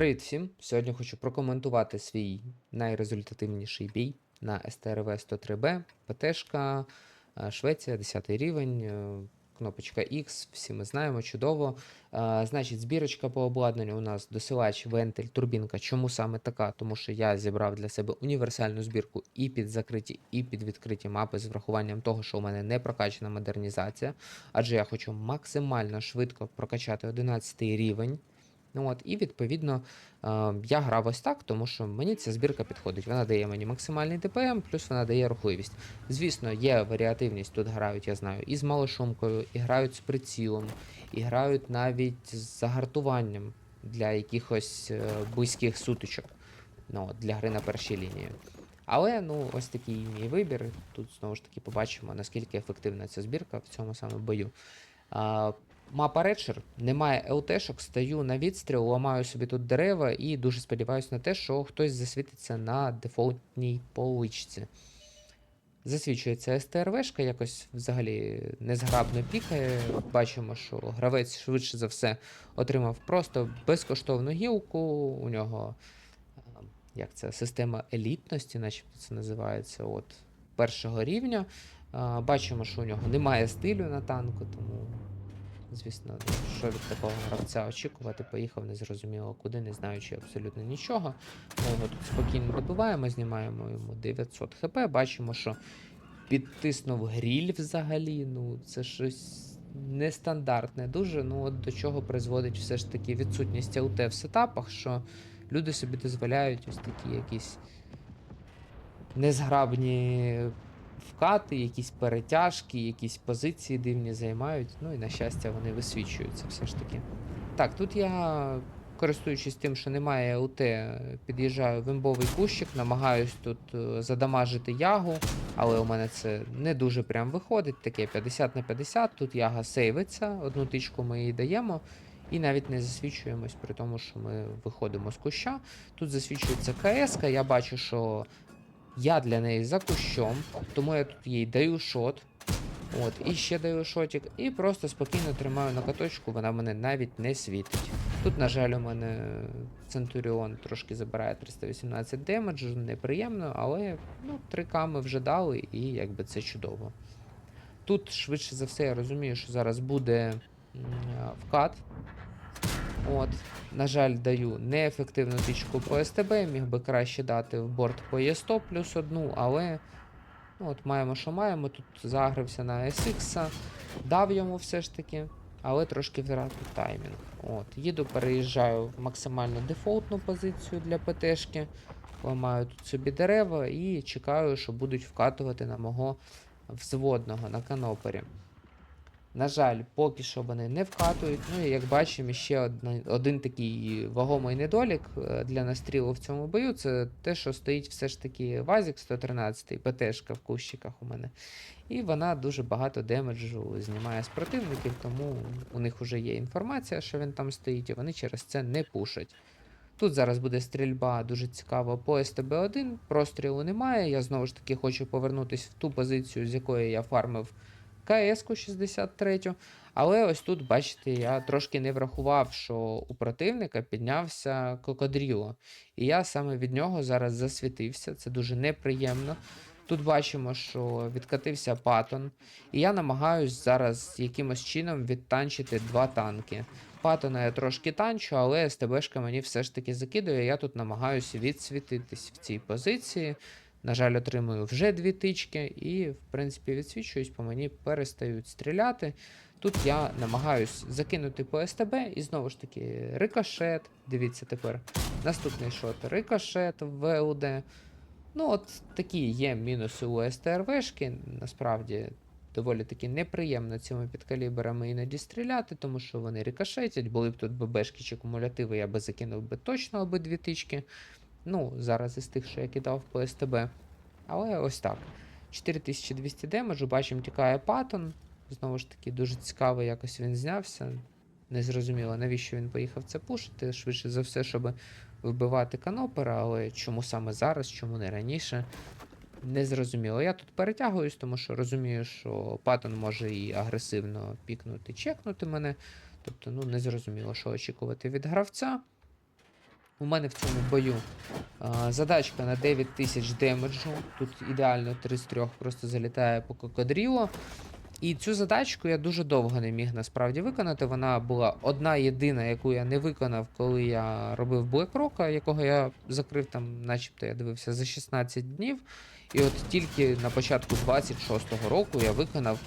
Привіт всім! Сьогодні хочу прокоментувати свій найрезультативніший бій на СТРВ 103Б, ПТшка, е, Швеція, 10 рівень, е, кнопочка X, всі ми знаємо, чудово. Е, Значить, збірочка по обладнанню у нас досилач, вентиль, турбінка. Чому саме така? Тому що я зібрав для себе універсальну збірку і під закриті, і під відкриті мапи з врахуванням того, що у мене не прокачана модернізація, адже я хочу максимально швидко прокачати 11 рівень. Ну от, І відповідно е, я грав ось так, тому що мені ця збірка підходить. Вона дає мені максимальний ДПМ, плюс вона дає рухливість. Звісно, є варіативність, тут грають, я знаю, і з малошумкою, і грають з прицілом, і грають навіть з загартуванням для якихось е, близьких сутичок. Ну, для гри на першій лінії. Але ну, ось такий мій вибір. Тут знову ж таки побачимо, наскільки ефективна ця збірка в цьому саме бою. Мапа Редшер, немає ЛТшок, стою на відстріл, ламаю собі тут дерева і дуже сподіваюся на те, що хтось засвітиться на дефолтній поличці. Засвічується СТРВшка, якось взагалі незграбно пікає. Бачимо, що гравець швидше за все отримав просто безкоштовну гілку. У нього як це, система елітності, начебто це називається, от, першого рівня. Бачимо, що у нього немає стилю на танку, тому Звісно, що від такого гравця очікувати, поїхав незрозуміло куди, не знаючи абсолютно нічого. Ми його тут спокійно добиваємо, знімаємо йому 900 хп. Бачимо, що підтиснув гріль взагалі. Ну, це щось нестандартне дуже. Ну, от до чого призводить все ж таки відсутність ЛТ в сетапах, що люди собі дозволяють ось такі якісь незграбні вкати, якісь перетяжки, якісь позиції дивні займають. Ну і на щастя, вони висвічуються все ж таки. Так, тут я, користуючись тим, що немає ЛТ, під'їжджаю в імбовий кущик, намагаюсь тут е, задамажити ягу, але у мене це не дуже прям виходить. Таке 50 на 50. Тут яга сейвиться, одну тичку ми їй даємо. І навіть не засвічуємось при тому, що ми виходимо з куща. Тут засвічується КС, я бачу, що я для неї за кущом, тому я тут їй даю шот. От, і ще даю шотик, і просто спокійно тримаю на каточку, вона мене навіть не світить. Тут, на жаль, у мене Центуріон трошки забирає 318 демеджу, неприємно, але ну, 3К ми вже дали, і якби це чудово. Тут, швидше за все, я розумію, що зараз буде вкат. От, на жаль, даю неефективну тичку по СТБ, міг би краще дати в борт по Є100 плюс одну, але ну, от маємо, що маємо. Тут загрився на SX, дав йому все ж таки, але трошки втратив таймінг. От, Їду, переїжджаю в максимально дефолтну позицію для ПТшки, ламаю тут собі дерева і чекаю, що будуть вкатувати на мого взводного на канопері. На жаль, поки що вони не вкатують. Ну і як бачимо, ще один, один такий вагомий недолік е, для настрілу в цьому бою це те, що стоїть все ж таки Вазік 113, ПТшка в кущиках у мене. І вона дуже багато демеджу знімає з противників, тому у них вже є інформація, що він там стоїть, і вони через це не пушать. Тут зараз буде стрільба дуже цікава по СТБ-1, прострілу немає. Я знову ж таки хочу повернутися в ту позицію, з якої я фармив КС-ку 63. Але ось тут, бачите, я трошки не врахував, що у противника піднявся Кокодріло. І я саме від нього зараз засвітився. Це дуже неприємно. Тут бачимо, що відкатився патон. І я намагаюсь зараз якимось чином відтанчити два танки. Патона я трошки танчу, але СТБшка мені все ж таки закидує. Я тут намагаюся відсвітитись в цій позиції. На жаль, отримую вже дві тички, і, в принципі, відсвічуюсь, по мені перестають стріляти. Тут я намагаюсь закинути по СТБ, і знову ж таки, рикошет. Дивіться тепер. Наступний шот. Рикошет в ВУД. Ну, от такі є мінуси у СТРВшки. Насправді, доволі таки неприємно цими підкаліберами іноді стріляти, тому що вони рикошетять. Були б тут ББшки чи кумулятиви, я би закинув би точно обидві тички. Ну, зараз із тих, що я кидав по СТБ. Але ось так. 4200 демеджу, бачимо, тікає патон. Знову ж таки, дуже цікаво, якось він знявся. Незрозуміло, навіщо він поїхав це пушити. Швидше за все, щоб вбивати канопера, але чому саме зараз, чому не раніше. Незрозуміло. Я тут перетягуюсь, тому що розумію, що патон може і агресивно пікнути, чекнути мене. Тобто, ну, незрозуміло, що очікувати від гравця. У мене в цьому бою а, задачка на 9000 демеджу. Тут ідеально 3 з 3 просто залітає по кокодріло. І цю задачку я дуже довго не міг насправді виконати. Вона була одна єдина, яку я не виконав, коли я робив Блекрока, якого я закрив там, начебто я дивився за 16 днів. І от тільки на початку 26-го року я виконав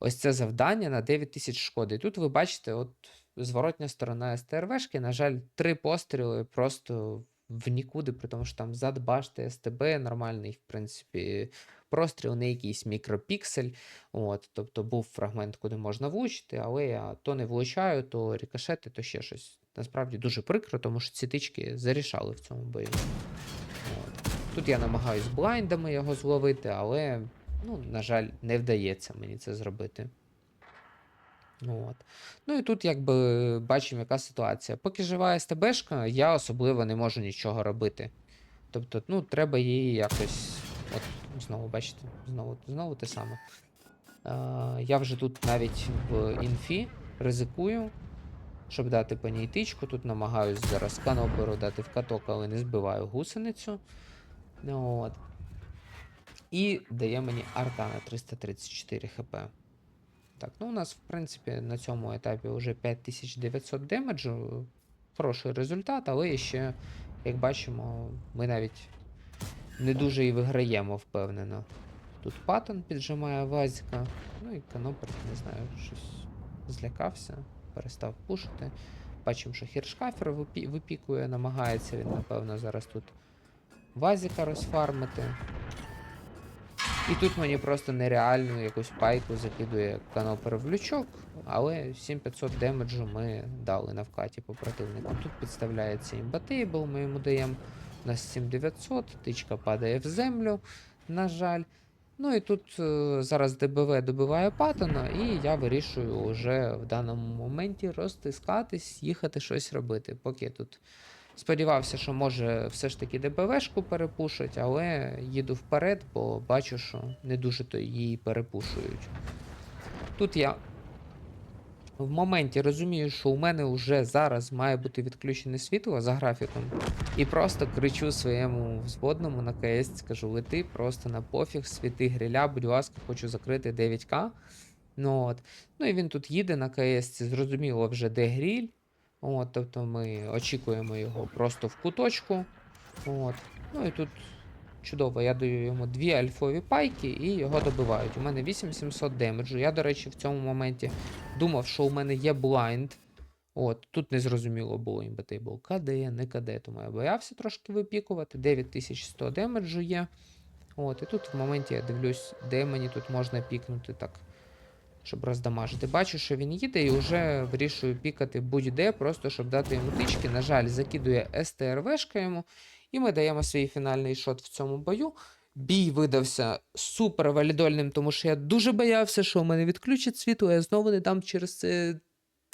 ось це завдання на 9000 шкоди. І тут ви бачите, от зворотня сторона СТРВшки, на жаль, три постріли просто в нікуди, при тому, що там зад башти СТБ нормальний, в принципі, простріл, не якийсь мікропіксель. От, тобто був фрагмент, куди можна влучити, але я то не влучаю, то рикошети, то ще щось. Насправді дуже прикро, тому що ці тички зарішали в цьому бою. От. Тут я намагаюсь блайндами його зловити, але, ну, на жаль, не вдається мені це зробити. От. Ну і тут якби бачимо, яка ситуація. Поки жива СТБшка, я особливо не можу нічого робити. Тобто, ну, треба її якось. От, знову, бачите, знову, знову те саме. Е, я вже тут навіть в інфі ризикую, щоб дати по ній тичку. Тут намагаюсь зараз каноперу дати в каток, але не збиваю гусеницю. Ну, От. І дає мені арта на 334 хп. Так, ну у нас, в принципі, на цьому етапі вже 5900 демеджу. Хороший результат, але ще, як бачимо, ми навіть не дуже і виграємо впевнено. Тут Паттон піджимає Вазіка. Ну і Канопер, не знаю, щось злякався, перестав пушити. Бачимо, що Хіршкафер випікує, намагається він, напевно, зараз тут Вазіка розфармити. І тут мені просто нереальну якусь пайку закидує канопер в лючок, але 7500 демеджу ми дали на вкаті по противнику. Тут підставляється імбатейбл, ми йому даємо на 7900, тичка падає в землю, на жаль. Ну і тут е, зараз ДБВ добиває Паттона, і я вирішую вже в даному моменті розтискатись, їхати щось робити. Поки тут сподівався, що може все ж таки ДБВшку перепушить, але їду вперед, бо бачу, що не дуже то її перепушують. Тут я в моменті розумію, що у мене вже зараз має бути відключене світло за графіком. І просто кричу своєму взводному на КС, скажу, лети просто на пофіг, світи гриля, будь ласка, хочу закрити 9К. Ну, от. ну і він тут їде на КС, зрозуміло вже де гріль. От, тобто ми очікуємо його просто в куточку. От. Ну і тут чудово, я даю йому дві альфові пайки і його добивають. У мене 8700 демеджу. Я, до речі, в цьому моменті думав, що у мене є блайнд. От, тут незрозуміло було імбатей був КД, не КД, тому я боявся трошки випікувати. 9100 демеджу є. От, і тут в моменті я дивлюсь, де мені тут можна пікнути так, щоб роздамажити. Бачу, що він їде і вже вирішую пікати будь-де, просто щоб дати йому тички. На жаль, закидує СТРВшка йому. І ми даємо свій фінальний шот в цьому бою. Бій видався супер валідольним, тому що я дуже боявся, що у мене відключать світло, я знову не дам через це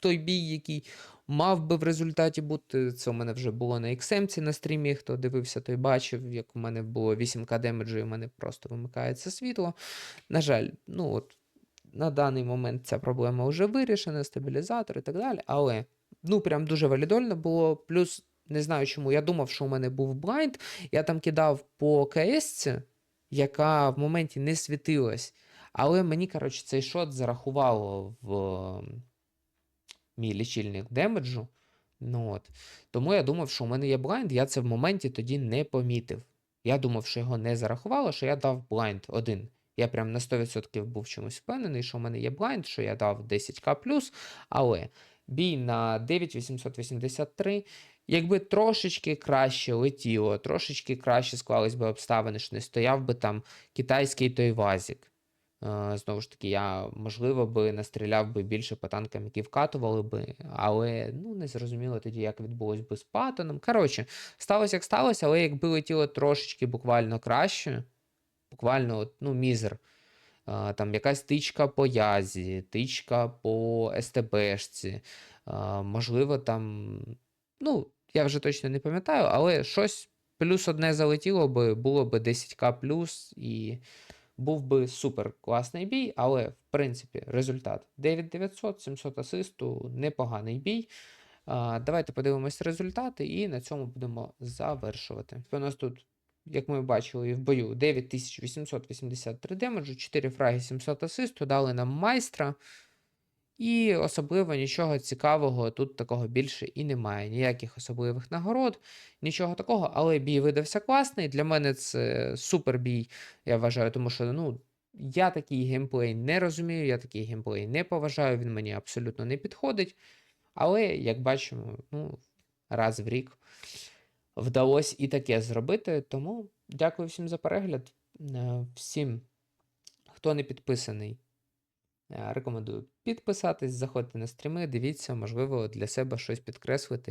той бій, який мав би в результаті бути. Це у мене вже було на XM на стрімі. Хто дивився, той бачив, як у мене було 8К демеджу, і у мене просто вимикається світло. На жаль, ну от на даний момент ця проблема вже вирішена, стабілізатор і так далі. Але ну прям дуже валідольно було. Плюс не знаю чому. Я думав, що у мене був блайнд. Я там кидав по КС, яка в моменті не світилась. Але мені, коротше, цей шот зарахувало в мій лічильник демеджу. Ну, от. Тому я думав, що у мене є блайнд, я це в моменті тоді не помітив. Я думав, що його не зарахувало, що я дав блайнд один. Я прям на 100% був чомусь впевнений, що у мене є блайнд, що я дав 10к але бій на 9883. Якби трошечки краще летіло, трошечки краще склались би обставини, що не стояв би там китайський той вазік. Е, Знову ж таки, я, можливо, би настріляв би більше по танкам, які вкатували би, але ну, не зрозуміло тоді, як відбулось би з Паттоном. Коротше, сталося як сталося, але якби летіло трошечки буквально краще, буквально ну, мізер. Там якась тичка по язі, тичка по СТБшці, можливо, там. Ну, я вже точно не пам'ятаю, але щось плюс одне залетіло би, було би 10к плюс і був би супер класний бій, але в принципі результат 9900, 700 асисту, непоганий бій. Давайте подивимось результати і на цьому будемо завершувати. У нас тут, як ми бачили і в бою, 9883 демеджу, 4 фраги, 700 асисту, дали нам майстра. І особливо нічого цікавого тут такого більше і немає. Ніяких особливих нагород, нічого такого, але бій видався класний. Для мене це супер бій, я вважаю, тому що ну, я такий геймплей не розумію, я такий геймплей не поважаю, він мені абсолютно не підходить. Але, як бачимо, ну, раз в рік вдалося і таке зробити. Тому дякую всім за перегляд. Е, Всім, хто не підписаний, е, рекомендую підписатись, заходьте на стріми, дивіться, можливо, для себе щось підкреслити.